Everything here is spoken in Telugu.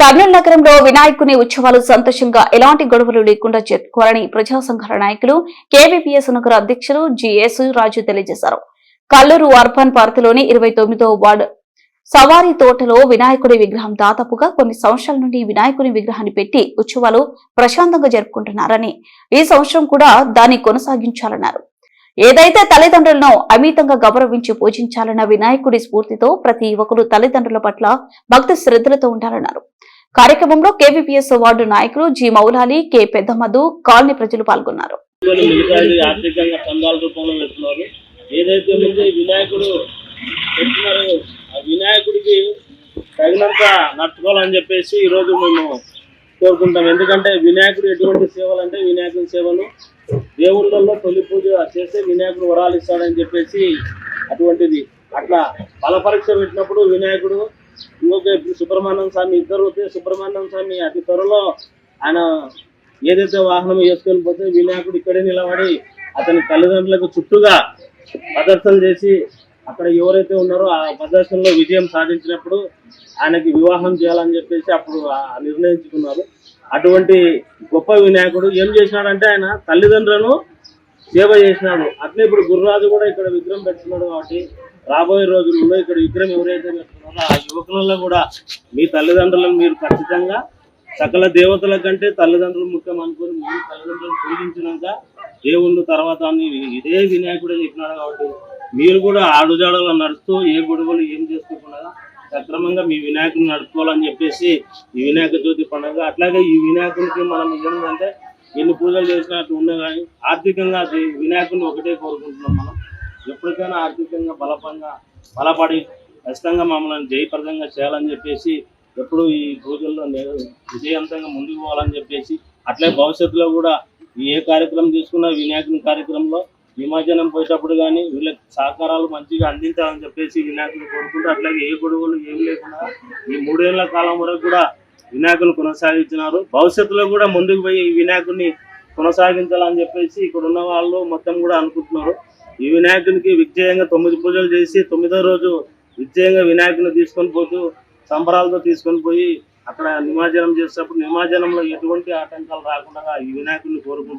కర్నూలు నగరంలో వినాయకుని ఉత్సవాలు సంతోషంగా ఎలాంటి గొడవలు లేకుండా జరుపుకోవాలని ప్రజా సంఘాల నాయకులు కేవీపీఎస్ నగర అధ్యక్షులు జిఎస్ రాజు తెలియజేశారు. కల్లూరు అర్బన్ పార్కులోని ఇరవై తొమ్మిదో వార్డు సవారీ తోటలో వినాయకుడి విగ్రహం దాదాపుగా కొన్ని సంవత్సరాల నుండి వినాయకుని విగ్రహాన్ని పెట్టి ఉత్సవాలు ప్రశాంతంగా జరుపుకుంటున్నారని ఈ సంవత్సరం కూడా దాన్ని కొనసాగించాలన్నారు. ఏదైతే తల్లిదండ్రులను అమితంగా గౌరవించి పూజించాలన్న వినాయకుడి స్ఫూర్తితో ప్రతి యువకుడు తల్లిదండ్రుల పట్ల భక్తి శ్రద్ధలతో ఉండాలన్నారు. కార్యక్రమంలో కేవీపీఎస్ వార్డు నాయకులు G Moulali K Peddamadhu colony ప్రజలు పాల్గొన్నారు. ఆర్థికంగా రూపంలో పెడుతున్నారు ఏదైతే ముందు వినాయకుడు పెట్టినారో ఆ వినాయకుడికి తగినంత నడుచుకోవాలని చెప్పేసి ఈరోజు మేము కోరుకుంటాం. ఎందుకంటే వినాయకుడు ఎటువంటి సేవలు అంటే వినాయకుడి సేవలు. దేవుళ్ళల్లో తొలి పూజ చేస్తే వినాయకుడు వరాలు ఇస్తాడని చెప్పేసి అటువంటిది. అట్లా బలపరీక్ష పెట్టినప్పుడు వినాయకుడు ఇంకొక ఇప్పుడు సుబ్రహ్మణ్యం స్వామి ఇద్దరు వస్తే సుబ్రహ్మణ్యం స్వామి అతి త్వరలో ఆయన ఏదైతే వాహనం వేసుకొని పోతే వినాయకుడు ఇక్కడే నిలబడి అతని తల్లిదండ్రులకు చుట్టూగా ప్రదర్శన చేసి అక్కడ ఎవరైతే ఉన్నారో ఆ ప్రదర్శనలో విజయం సాధించినప్పుడు ఆయనకి వివాహం చేయాలని చెప్పేసి అప్పుడు ఆ నిర్ణయించుకున్నారు. అటువంటి గొప్ప వినాయకుడు ఏం చేసినాడంటే ఆయన తల్లిదండ్రులను సేవ చేసినాడు. అట్లే ఇప్పుడు గురురాజు కూడా ఇక్కడ విగ్రహం పెట్టుకున్నాడు కాబట్టి రాబోయే రోజుల్లో ఇక్కడ విగ్రహం ఎవరైతే పెట్టుకున్నారో ఆ యువకులలో కూడా మీ తల్లిదండ్రులను మీరు ఖచ్చితంగా సకల దేవతల కంటే తల్లిదండ్రులు ముఖ్యం అనుకుని మీ తల్లిదండ్రులను పూజించినాక దేవుళ్ళు తర్వాత అని ఇదే వినాయకుడే చెప్పినాడు కాబట్టి మీరు కూడా ఆడుజాడలు నడుస్తూ ఏ గొడవలు ఏం చేసుకోకుండా సక్రమంగా మీ వినాయకుని నడుపుకోవాలని చెప్పేసి ఈ వినాయక చవితి పండుగ అట్లాగే ఈ వినాయకునికి మనం ఏంటంటే ఎన్ని పూజలు చేసినట్టు ఉన్నా కానీ ఆర్థికంగా వినాయకుని ఒకటే కోరుకుంటున్నాం మనం. ఎప్పటికైనా ఆర్థికంగా బలపంగా బలపడి ఖచ్చితంగా మమ్మల్ని జయప్రదంగా చేయాలని చెప్పేసి ఎప్పుడు ఈ రోజుల్లో విజయవంతంగా ముందుకు పోవాలని చెప్పేసి అట్లే భవిష్యత్తులో కూడా ఏ కార్యక్రమం తీసుకున్నా వినాయకుని కార్యక్రమంలో నిమజ్జనం పోయేటప్పుడు కానీ వీళ్ళకి సహకారాలు మంచిగా అందించాలని చెప్పేసి వినాయకుని కోరుకుంటూ అట్లాగే ఏ గొడవలు ఏమి లేకుండా ఈ మూడేళ్ళ కాలం వరకు కూడా వినాయకులు కొనసాగించినారు. భవిష్యత్తులో కూడా ముందుకు పోయి ఈ వినాయకుడిని కొనసాగించాలని చెప్పేసి ఇక్కడ ఉన్న వాళ్ళు మొత్తం కూడా అనుకుంటున్నారు. ఈ వినాయకునికి విజయంగా తొమ్మిది పూజలు చేసి తొమ్మిదో రోజు విజయంగా వినాయకుని తీసుకొని పోతూ సంబరాలతో తీసుకొని పోయి అక్కడ నిమజ్జనం చేసేటప్పుడు నిమజ్జనంలో ఎటువంటి ఆటంకాలు రాకుండా ఈ వినాయకుడిని కోరుకుంటున్నారు